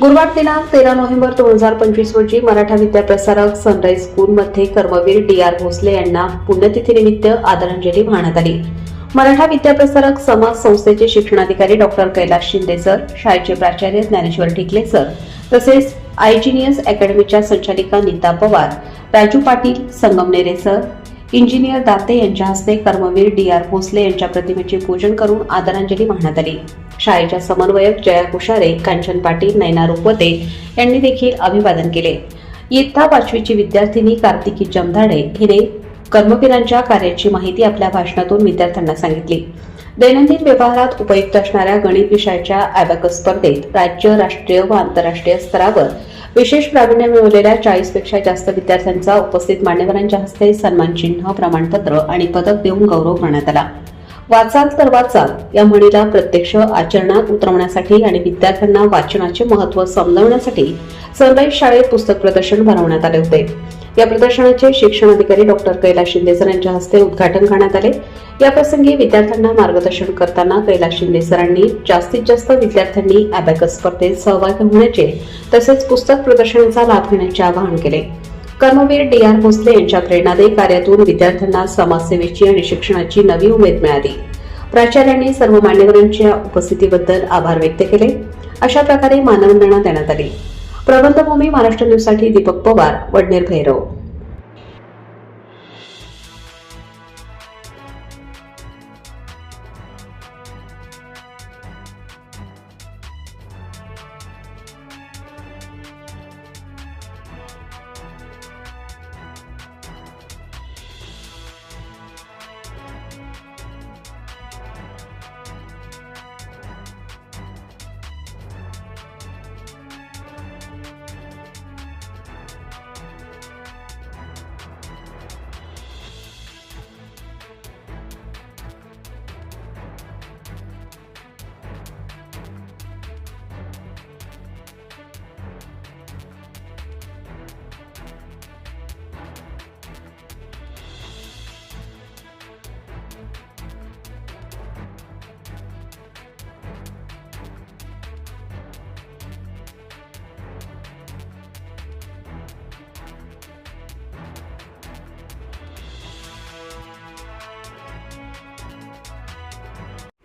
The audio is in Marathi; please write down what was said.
गुरुवार दिनांक तेरा नोव्हेंबर दोन हजार पंचवीस रोजी मराठा विद्याप्रसारक सनराईज स्कूलमध्ये कर्मवीर डी आर भोसले यांना पुण्यतिथीनिमित्त आदरांजली वाहण्यात आली. मराठा विद्याप्रसारक समाज संस्थेचे शिक्षणाधिकारी डॉक्टर कैलास शिंदे सर शाळेचे प्राचार्य ज्ञानेश्वर टिकले सर तसेच आयजिनियस अकॅडमीच्या संचालिका नीता पवार राजू पाटील संगमनेरे सर इंजिनियर दाते यांच्या हस्ते कर्मवीर डी आर भोसले यांच्या प्रतिमेचे पूजन करून आदरांजली वाहण्यात आली. शाळेच्या समन्वयक जया कुशारे कांचन पाटील नैना रुपवते यांनी देखील अभिवादन केले. इयत्ता पाचवीची विद्यार्थिनी कार्तिकी जमधाडे हिने कर्मवीरांच्या कार्याची माहिती आपल्या भाषणातून विद्यार्थ्यांना सांगितली. दैनंदिन व्यवहारात उपयुक्त असणाऱ्या गणित विषयाच्या अॅबॅकस स्पर्धेत राज्य राष्ट्रीय व आंतरराष्ट्रीय स्तरावर विशेष प्रावीण्य मिळवलेल्या चाळीसपेक्षा जास्त विद्यार्थ्यांचा उपस्थित मान्यवरांच्या हस्ते सन्मान चिन्ह प्रमाणपत्र आणि पदक देऊन गौरव करण्यात आला. वाचाल तर वाचाल या म्हणीला प्रत्यक्ष आचरणात उतरवण्यासाठी आणि विद्यार्थ्यांना वाचनाचे महत्त्व समजवण्यासाठी सनराईज शाळेत पुस्तक प्रदर्शन भरवण्यात आले होते. या प्रदर्शनाचे शिक्षण अधिकारी डॉक्टर कैलास शिंदे सर यांच्या हस्ते उद्घाटन करण्यात आले. याप्रसंगी विद्यार्थ्यांना मार्गदर्शन करताना कैलास शिंदे सरांनी जास्तीत जास्त विद्यार्थ्यांनी अॅबॅकस स्पर्धेत सहभागी होण्याचे तसेच पुस्तक प्रदर्शनाचा लाभ घेण्याचे आवाहन केले. कर्मवीर डी आर भोसले यांच्या प्रेरणादायी कार्यातून विद्यार्थ्यांना समाजसेवेची आणि शिक्षणाची नवी उमेद मिळाली. प्राचार्यांनी सर्व मान्यवरांच्या उपस्थितीबद्दल आभार व्यक्त केले. अशा प्रकारे मानवंदना देण्यात आली. प्रबंधभूमी महाराष्ट्र न्यूजसाठी दीपक पवार वडनेर भैरव.